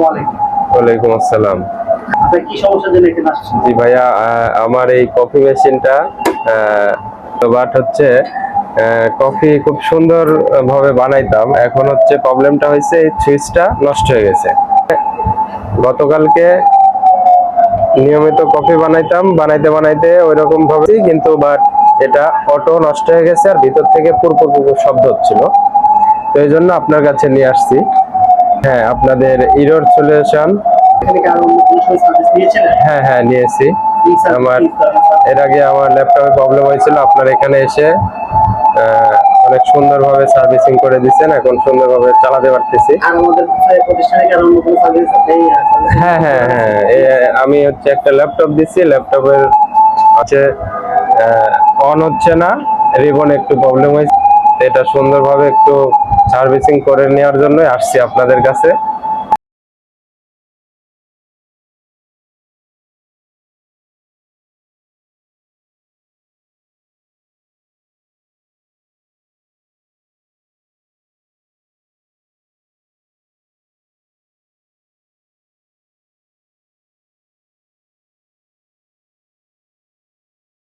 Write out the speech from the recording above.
ওয়ালাইকুম আসসালাম। এখানে জি ভাইয়া আমার এই কফি মেশিনটা বাট হচ্ছে কফি খুব সুন্দর ভাবে বানাইতাম। এখন হচ্ছে প্রবলেমটা হয়েছে সুইচটা নষ্ট হয়ে গেছে। গতকালকে নিয়মিত কফি বানাইতাম বানাইতে বানাইতে ওই রকম ভাবে কিন্তু বাট এটা অটো নষ্ট হয়ে গেছে আর ভিতর থেকে পুরপুর শব্দ হচ্ছিল। তো এই জন্য আপনার কাছে নিয়ে আসছি। হ্যাঁ আপনাদের ইরোর সলিউশন সার্ভিস নিয়েছিলেন হ্যাঁ হ্যাঁ নিয়েছি। আমার এর আগে আমার ল্যাপটপে প্রবলেম হয়েছিল আপনার এখানে এসে অনেক সুন্দরভাবে সার্ভিসিং করে দিচ্ছেন এখন সুন্দরভাবে চালাতে পারতেছি। হ্যাঁ হ্যাঁ হ্যাঁ আমি হচ্ছে একটা ল্যাপটপ দিচ্ছি ল্যাপটপের আছে অন হচ্ছে না রিবন একটু প্রবলেম হয়েছে। এটা সুন্দরভাবে একটু সার্ভিসিং করে নেওয়ার জন্য আসছি আপনাদের কাছে।